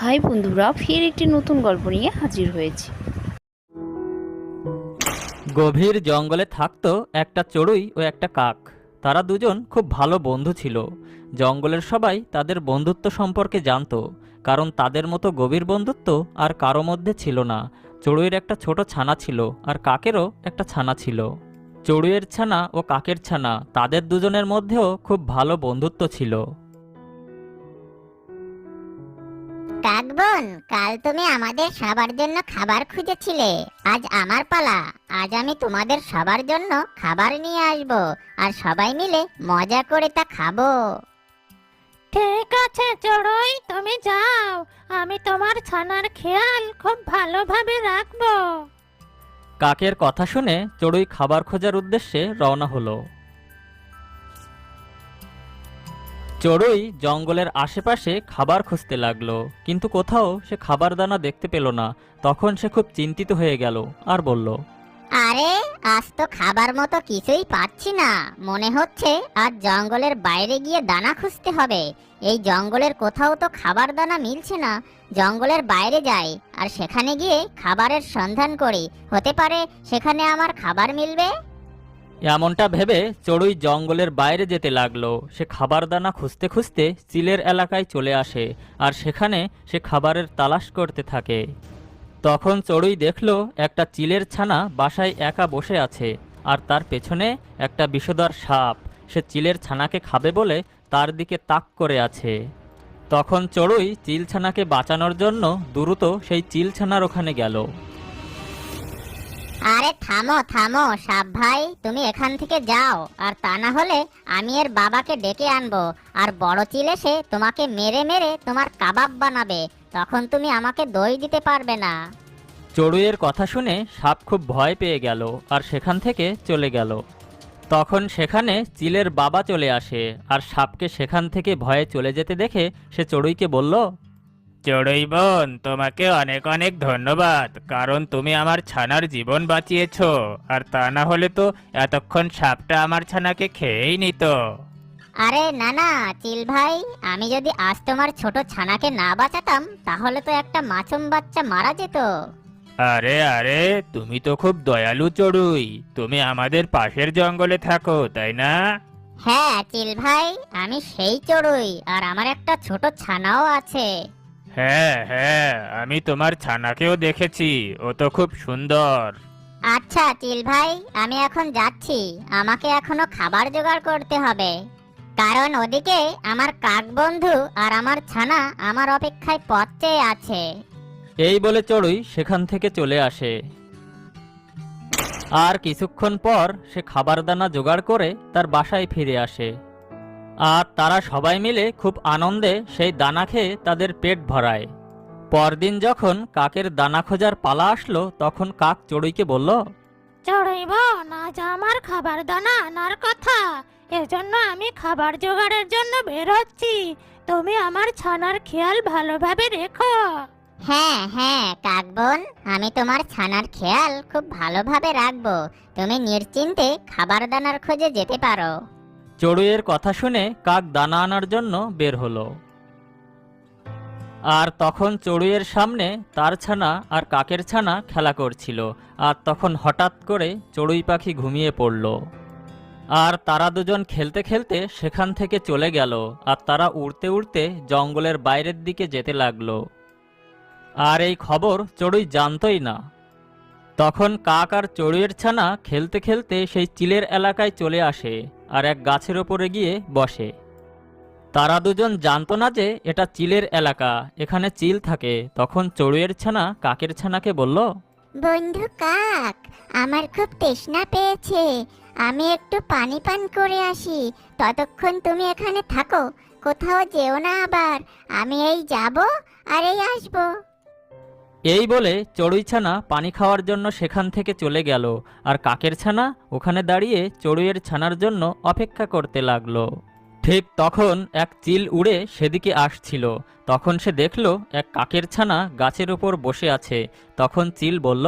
High বন্ধুরা, ফের একটি নতুন গল্প নিয়ে হাজির হয়েছি। গভীর জঙ্গলে থাকতো একটা চড়ুই ও একটা কাক। তারা দুজন খুব ভালো বন্ধু ছিল। জঙ্গলের সবাই তাদের বন্ধুত্ব সম্পর্কে জানতো, কারণ তাদের মতো গভীর বন্ধুত্ব আর কারও মধ্যে ছিল না। চড়ুইয়ের একটা ছোট ছানা ছিল আর কাকেরও একটা ছানা ছিল। চড়ুইয়ের ছানা ও কাকের ছানা তাদের দুজনের মধ্যেও খুব ভালো বন্ধুত্ব ছিল। কাকবন কাল তুমি আমাদের সবার জন্য খাবার খুঁজেছিলে। আজ আমার পালা। আজ আমি তোমাদের সবার জন্য খাবার নিয়ে আসব আর সবাই মিলে মজা করে তা খাব। ঠিক আছে চড়ুই তুমি যাও। আমি তোমার ছানার খেয়াল খুব ভালোভাবে রাখব। কাকের কথা শুনে চড়ুই খাবার খোঁজার উদ্দেশ্যে রওনা হলো। চড়ুই জঙ্গলের আশেপাশে খাবার খুঁজতে লাগল, কিন্তু কোথাও সে খাবার দানা দেখতে পেল না। তখন সে খুব চিন্তিত হয়ে গেল আর বলল, আরে, আজ তো খাবার মতো কিছুই পাচ্ছি না। মনে হচ্ছে আজ জঙ্গলের বাইরে গিয়ে দানা খুঁজতে হবে। এই জঙ্গলের কোথাও তো খাবার দানা মিলছে না। জঙ্গলের বাইরে যাই আর সেখানে গিয়ে খাবারের সন্ধান করি। হতে পারে সেখানে আমার খাবার মিলবে? এমনটা ভেবে চড়ুই জঙ্গলের বাইরে যেতে লাগল। সে খাবার দানা খুঁজতে খুঁজতে চিলের এলাকায় চলে আসে আর সেখানে সে খাবারের তালাশ করতে থাকে। তখন চড়ুই দেখল একটা চিলের ছানা বাসায় একা বসে আছে আর তার পেছনে একটা বিষধর সাপ। সে চিলের ছানাকে খাবে বলে তার দিকে তাক করে আছে। তখন চড়ুই চিলছানাকে বাঁচানোর জন্য দ্রুত সেই চিলছানার ওখানে গেল। আরে থামো থামো, সাপ ভাই, তুমি এখান থেকে যাও। আর তা না হলে আমি এর বাবাকে ডেকে আনব। আর বড় চিল এসে তোমাকে মেরে মেরে তোমার কাবাব বানাবে। তখন তুমি আমাকে দই দিতে পারবে না। চড়ুইয়ের কথা শুনে সাপ খুব ভয় পেয়ে গেল আর সেখান থেকে চলে গেল। তখন সেখানে চিলের বাবা চলে আসে আর সাপকে সেখান থেকে ভয়ে চলে যেতে দেখে সে চড়ুইকে বলল চড়ুই বোন তোমাকে অনেক অনেক ধন্যবাদ কারণ তুমি আমার ছানার জীবন বাঁচিয়েছ আর তা না হলে তো এতক্ষণ সাপটা আমার ছানাকে খেয়েই নিত। আরে না না চিল ভাই আমি যদি আজ তোমার ছোট ছানাকে না বাঁচাতাম তাহলে তো একটা মাছুম বাচ্চা মারা যেত। আরে আরে তুমি তো খুব দয়ালু চড়ুই তুমি আমাদের পাশের জঙ্গলে থাকো তাই না? হ্যাঁ চিল ভাই আমি সেই চড়ুই আর আমার একটা ছোট ছানাও আছে। হ্যাঁ হ্যাঁ আমি তোমার ছানাকেও দেখেছি। ও তো খুব সুন্দর। আচ্ছা চিল ভাই আমি এখন যাচ্ছি। আমাকে এখনও খাবার জোগাড় করতে হবে। কারণ ওদিকে আমার কাক বন্ধু আর আমার ছানা আমার অপেক্ষায় পথ চেয়ে আছে। এই বলে চড়ুই সেখান থেকে চলে আসে। আর কিছুক্ষণ পর সে খাবার দানা জোগাড় করে তার বাসায় ফিরে আসে। আর তারা সবাই মিলে খুব আনন্দে সেই দানা খেয়ে তাদের পেট ভরায়। পরদিন যখন কাকের দানা খোঁজার পালা আসলো তখন কাক চড়ুইকে বলল চড়ুই বোন আজ আমার খাবার দানা আনার কথা। এজন্য আমি খাবার জোগাড়ের জন্য বের হচ্ছি। তুমি আমার ছানার খেয়াল ভালোভাবে রেখো। হ্যাঁ হ্যাঁ কাক বোন আমি তোমার ছানার খেয়াল খুব ভালোভাবে রাখব। তুমি নিশ্চিন্তে খাবার দানার খোঁজে যেতে পারো। চড়ুইয়ের কথা শুনে কাক দানা আনার জন্য বের হলো। আর তখন চড়ুইয়ের সামনে তার ছানা আর কাকের ছানা খেলা করছিল, আর তখন হঠাৎ করে চড়ুই পাখি ঘুমিয়ে পড়ল। আর তারা দুজন খেলতে খেলতে সেখান থেকে চলে গেল, আর তারা উড়তে উড়তে জঙ্গলের বাইরের দিকে যেতে লাগল। আর এই খবর চড়ুই জানতই না। তখন কাক আর চড়ুইয়ের ছানা খেলতে খেলতে সেই চিলের এলাকায় চলে আসে আর এক গাছের ওপরে গিয়ে বসে। তারা দুজন জানতো না যে এটা চিলের এলাকা, এখানে চিল থাকে। তখন চড়ুইয়ের ছানা কাকের ছানাকে বলল, বন্ধু কাক, আমার খুব তৃষ্ণা পেয়েছে। আমি একটু পানি পান করে আসি। ততক্ষণ তুমি এখানে থাকো। কোথাও যেও না আবার। আমি এই যাব আর এই আসব। এই বলে চড়ুই ছানা পানি খাওয়ার জন্য সেখান থেকে চলে গেল, আর কাকের ছানা ওখানে দাঁড়িয়ে চড়ুইয়ের ছানার জন্য অপেক্ষা করতে লাগল। ঠিক তখন এক চিল উড়ে সেদিকে আসছিল। তখন সে দেখল এক কাকের ছানা গাছের ওপর বসে আছে। তখন চিল বলল,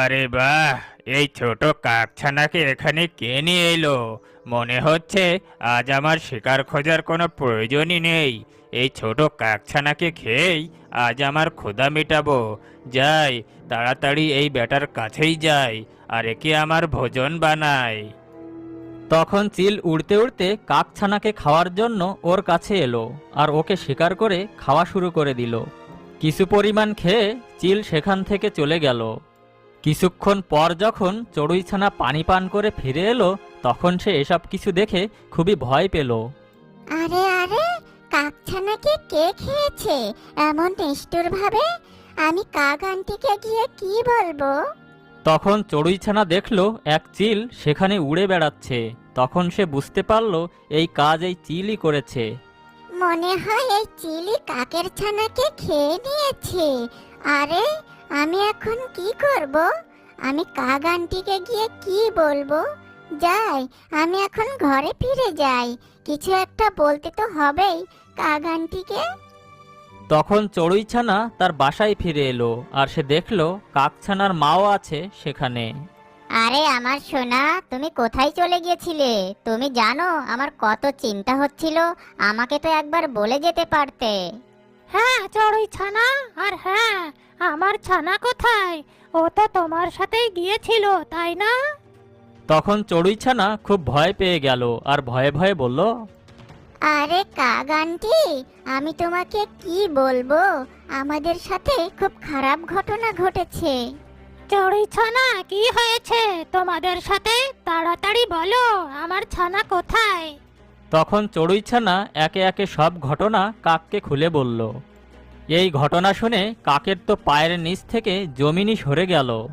আরে বাহ, এই ছোট কাকছানাকে এখানে কে নিয়ে এলো? মনে হচ্ছে আজ আমার শিকার খোঁজার কোনো প্রয়োজনই নেই। এই ছোট কাকছানাকে খেয়েই আজ আমার ক্ষুধা মেটাবো। যাই, তাড়াতাড়ি এই বেটার কাছেই যাই, আর একে আমার ভোজন বানাই। তখন চিল উড়তে উড়তে কাকছানাকে খাওয়ার জন্য ওর কাছে এলো, আর ওকে শিকার করে খাওয়া শুরু করে দিল। কিছু পরিমাণ খেয়ে চিল সেখান থেকে চলে গেল। কিছুক্ষণ পর যখন চড়ুইছানা পানি পান করে ফিরে এলো, তখন সে এসব কিছু দেখে খুবই ভয় পেল। আরে আরে কাকছানাকে কে খেয়েছে? এমন নিষ্ঠুর ভাবে আমি কাক আন্টিকে গিয়ে কি বলব? তখন চড়ুইছানা দেখল এক চিল সেখানে উড়ে বেড়াচ্ছে। তখন সে বুঝতে পারল এই কাজ এই চিলই করেছে। মনে হয় এই চিলি কাকের ছানাকে খেয়ে নিয়েছে। আরে আমি এখন কি করব? আমি কাক আন্টিকে গিয়ে কি বলব? যাই আমি এখন ঘরে ফিরে যাই। কিছু একটা বলতে তো হবেই। কাক আন্টিকে তখন চড়ুইছানা তার বাসায় ফিরে এলো আর সে দেখল কাকছানার মাও আছে সেখানে। আরে আমার সোনা তুমি কোথায় চলে গিয়েছিলে? তুমি জানো আমার কত চিন্তা হচ্ছিল আমাকে তো একবার বলে যেতে পারতে। হ্যাঁ চড়ুই ছানা আর হ্যাঁ আমার ছানা কোথায়? ও তো তোমার সাথেই গিয়েছিল তাই না? তখন চড়ুইছানা খুব ভয় পেয়ে গেল আর ভয়ে ভয়ে বলল আরে কাক আন্টি আমি তোমাকে কি বলব? আমাদের সাথে খুব খারাপ ঘটনা ঘটেছে। চড়ুই ছানা কি হয়েছে? তোমাদের সাথে? তাড়াতাড়ি বলো আমার ছানা কোথায়? তখন চড়ুইছানা একে একে সব ঘটনা কাককে খুলে বলল। এই ঘটনা শুনে কাকের তো পায়ের নিচ থেকে জমিনই সরে গেল।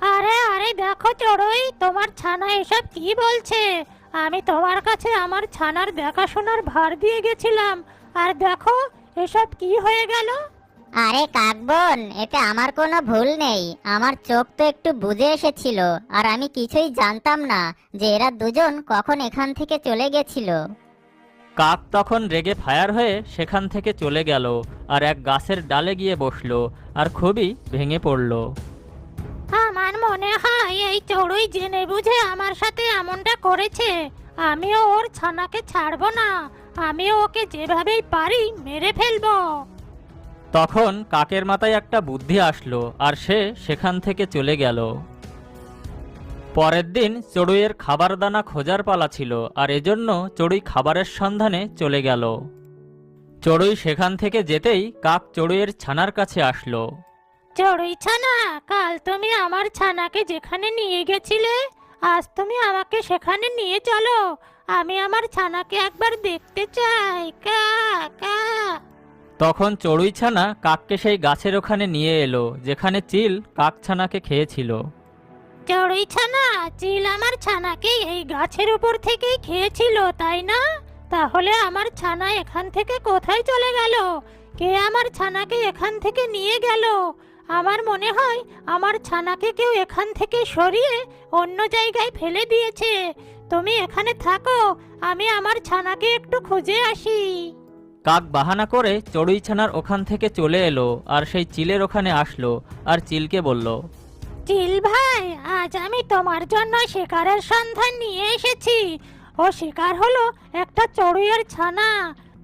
আরে আরে দেখো চড়ুই তোমার ছানা এসব কি বলছে? আমি তোমার কাছে আমার ছানার দেখাশোনার ভার দিয়ে গেছিলাম। আর দেখো এসব কি হয়ে গেল? আরে কাকবন এতে আমার কোনো ভুল নেই। আমার চোখ তো একটু বুঝে এসেছিল আর আমি কিছুই জানতাম না যে এরা দুজন কখন এখান থেকে চলে গেছিল। কাক তখন রেগে ফায়ার হয়ে সেখান থেকে চলে গেল আর এক গাছের ডালে গিয়ে বসল আর খুবই ভেঙে পড়ল। আমার মনে হয় এই চড়ুই জেনে বুঝে আমার সাথে এমনটা করেছে। আমিও ওর ছানাকে ছাড়বো না, আমিও ওকে যেভাবেই পারি মেরে ফেলব। তখন কাকের মাথায় একটা বুদ্ধি আসলো আর সে সেখান থেকে চলে গেল। পরের দিন চড়ুইয়ের খাবার দানা খোঁজার পালা ছিল আর এজন্য চড়ুই খাবারের সন্ধানে চলে গেল। চড়ুই সেখান থেকে যেতেই কাক চড়ুইয়ের ছানার কাছে আসলো। চড়ুই ছানা কাল তুমি আমার ছানাকে যেখানে নিয়ে গেছিলে আজ তুমি আমাকে সেখানে নিয়ে চলো। আমি আমার ছানাকে একবার দেখতে চাই। কা কা। তখন চড়ুই ছানা কাককে সেই গাছের ওখানে নিয়ে এলো যেখানে চিল কাক ছানাকে খেয়েছিল। চড়ুই ছানা চিল আমার ছানাকে এই গাছের উপর থেকেই খেয়েছিল তাই না? তাহলে আমার ছানা এখান থেকে কোথায় চলে গেল? কে আমার ছানাকে এখান থেকে নিয়ে গেল? আমার মনে হয় আমার ছানাকে কেউ এখান থেকে সরিয়ে অন্য জায়গায় ফেলে দিয়েছে। তুমি এখানে থাকো আমি আমার ছানাকে একটু খুঁজে আসি। কাক বাহানা করে চড়ুই ছানার ওখান থেকে চলে এলো আর সেই চিলের ওখানে আসলো আর চিলকে বলল চিল ভাই আজ আমি তোমার জন্য শিকারের সন্ধান নিয়ে এসেছি। ও শিকার হলো একটা চড়ুইয়ের ছানা।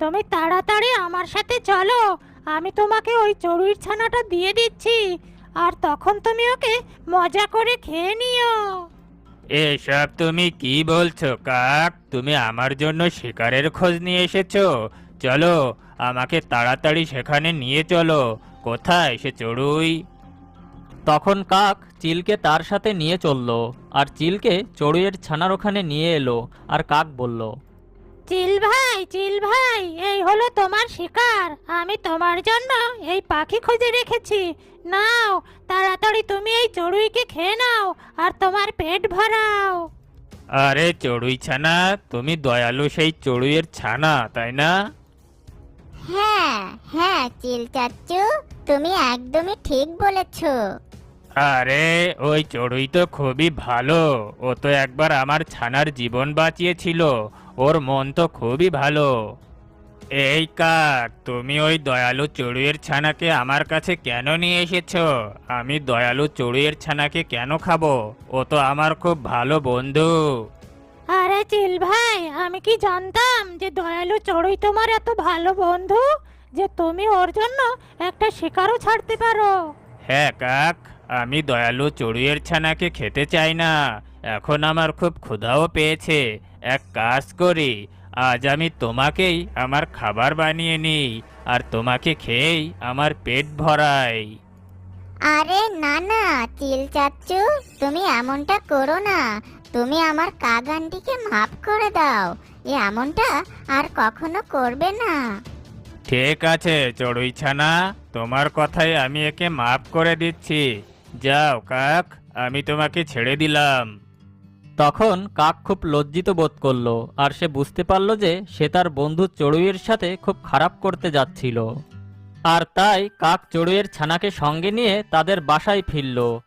তুমি তাড়াতাড়ি আমার সাথে চলো আমি তোমাকে ওই চড়ুইয়ের ছানাটা দিয়ে দিচ্ছি, আর তখন তুমি ওকে মজা করে খেয়ে নিও। এসব তুমি কি বলছো, কাক? তুমি আমার জন্য শিকারের খোঁজ নিয়ে এসেছ। চলো, আমাকে তাড়াতাড়ি সেখানে নিয়ে চলো। কোথায় সে চড়ুই? তখন কাক চিলকে তার সাথে নিয়ে চলল, আর চিলকে চড়ুইয়ের ছানার ওখানে নিয়ে এলো, আর কাক বলল চিল ভাই চিল ভাই এই হলো তোমার শিকার। আমি তোমার জন্য এই পাখি খুঁজে রেখেছি। নাও তাড়াতাড়ি তুমি এই চড়ুইকে খেয়ে নাও আর তোমার পেট ভরাও। আরে চড়ুই ছানা তুমি দয়ালু সেই চড়ুইয়ের ছানা তাই না? হ্যাঁ হ্যাঁ চিল চাচ্চু তুমি একদমই ঠিক বলেছ। আরে ওই চড়ুই তো খুবই ভালো। ও তো একবার আমার ছানার জীবন বাঁচিয়েছিল। ওর মন তো খুবই ভালো। এই কাক তুমি ওই দয়ালু চড়ুইয়ের ছানাকে আমার কাছে কেন নিয়ে এসেছ? আমি দয়ালু চড়ুইয়ের ছানাকে কেন খাব? ও তো আমার খুব ভালো বন্ধু। আরে চিল ভাই আমি কি জানতাম যে দয়ালু চড়ুই তোমার এত ভালো বন্ধু? যে তুমি ওর জন্য একটা শিকারও ছাড়তে পারো। হ্যাঁ কাক আমি দয়ালু চড়ুইয়ের ছানাকে খেতে চাই না। এখন আমার খুব ক্ষুধাও পেয়েছে। এক কাজ করি আজ আমি তোমাকেই আমার খাবার বানিয়ে নিই আর তোমাকে খেয়েই আমার পেট ভরাই। আরে না না চিল চাচ্চু তুমি এমনটা করো না। তুমি আমার কাগানটিকে মাফ করে দাও। এ এমনটা আর কখনো করবে না। ঠিক আছে চড়ুই ছানা তোমার কথাই আমি একে মাফ করে দিচ্ছি। যাও কাক আমি তোমাকে ছেড়ে দিলাম। তখন কাক খুব লজ্জিত বোধ করল, আর সে বুঝতে পারল যে সে তার বন্ধু চড়ুইয়ের সাথে খুব খারাপ করতে যাচ্ছিল। আর তাই কাক চড়ুইয়ের ছানাকে সঙ্গে নিয়ে তাদের বাসায় ফিরল।